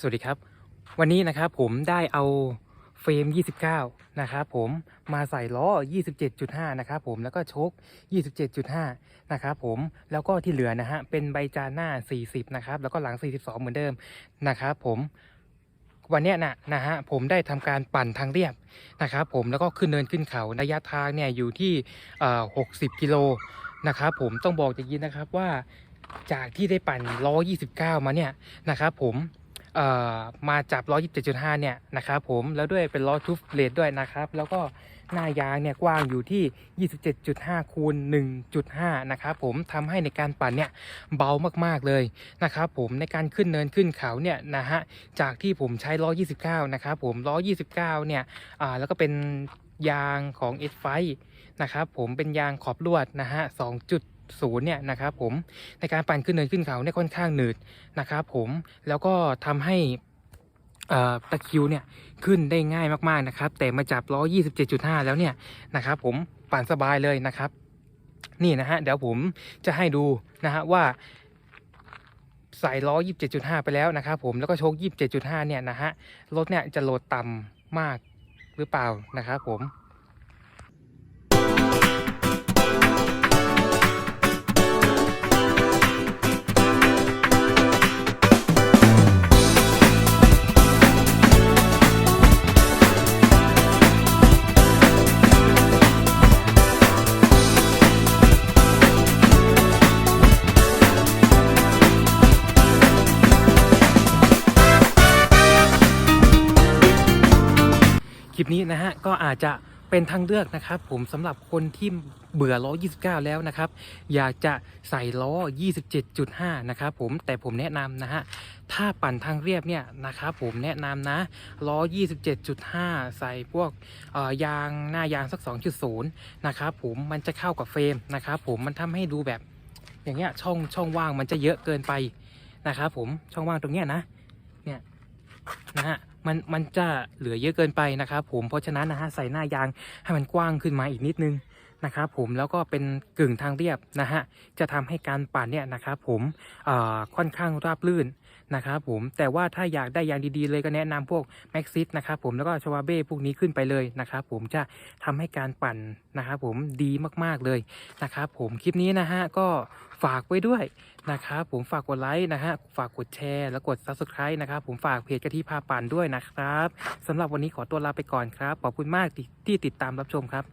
สวัสดีครับ วันนี้นะครับผมได้เอาเฟรม 29 นะครับผมมาใส่ล้อ 27.5 นะครับผมแล้วก็ชค27.5 นะครับผมแล้วก็ที่เหลือนะฮะเป็นใบจานหน้า 40 นะครับแล้วก็หลัง 42 เหมือนเดิมนะครับผมวันนี้นะนะฮะผมได้ทำการปั่นทางเรียบนะครับผมแล้วก็ขึ้นเนินขึ้นเขาระยะทางเนี่ยอยู่ที่เอ่อ60 กิโลนะครับผมต้องบอกอย่างนี้นะครับว่าจากที่ได้ปั่นล้อ 29 มาเนี่ยนะครับผม มาจับล้อ27.5 เนี่ยนะครับผมแล้วด้วยเป็นล้อทูฟเลดด้วยนะครับ แล้วก็หน้ายางเนี่ยกว้างอยู่ที่ 27.5 คูณ 1.5 นะครับผมทำให้ในการปั่นเนี่ยเบามากๆเลยนะครับผมในการขึ้นเนินขึ้นเขาเนี่ยนะฮะจากที่ผมใช้ล้อ 29 นะครับผมล้อ 29 เนี่ยแล้วก็เป็นยางของ s อ i นะครับผมเป็นยางขอบลวดนะฮะ 2.0เนี่ยนะครับผมในการปั่นขึ้นเนินขึ้นเขาเนี่ยค่อนข้างหนืดนะครับผมแล้วก็ทำให้ตะคิวเนี่ยขึ้นได้ง่ายมากๆนะครับ แต่มาจับล้อ 27.5 แล้วเนี่ยนะครับผมปั่นสบายเลยนะครับ นี่นะฮะเดี๋ยวผมจะให้ดูนะฮะว่าใส่ล้อ 27.5 ไปแล้วนะครับผมแล้วก็โชค 27.5 เนี่ยนะฮะรถเนี่ยจะโหลดต่ำมากหรือเปล่านะครับผม คลิปนี้นะฮะก็อาจจะเป็นทางเลือกนะครับ ผมสำหรับคนที่เบื่อล้อ 29 แล้วนะครับ อยากจะใส่ล้อ 27.5 นะครับผมแต่ผมแนะนำนะฮะถ้าปั่นทางเรียบเนี่ยนะครับผมแนะนำนะล้อ 27.5 ใส่พวกยางหน้ายางสัก 2.0 นะครับผมมันจะเข้ากับเฟรมนะครับผมมันทำให้ดูแบบอย่างเงี้ยช่องช่องว่างมันจะเยอะเกินไปนะครับผมช่องว่างตรงเนี้ยนะเนี่ย นะฮะมันมันจะเหลือเยอะเกินไปนะครับผมเพราะฉะนั้นนะฮะใส่หน้ายางให้มันกว้างขึ้นมาอีกนิดนึง นะครับผมแล้วก็เป็นกึ่งทางเรียบนะฮะจะทำให้การปั่นเนี่ยนะครับผมค่อนข้างราบลื่นนะครับผมแต่ว่าถ้าอยากได้ยางดีๆ เลยก็แนะนำพวกแม็กซิสนะครับผมแล้วก็ชวาเบ้พวกนี้ขึ้นไปเลยนะครับผมจะทำให้การปั่นนะครับผมดีมากๆเลยนะครับผมคลิปนี้นะฮะก็ฝากไว้ด้วยนะครับผมฝากกดไลค์นะฮะฝากกดแชร์แล้วกด Subscribe นะครับผมฝากเพจกะทิพาปั่นด้วยนะครับสำหรับวันนี้ขอตัวลาไปก่อนครับ ขอบคุณมากที่ติดตามรับชมครับ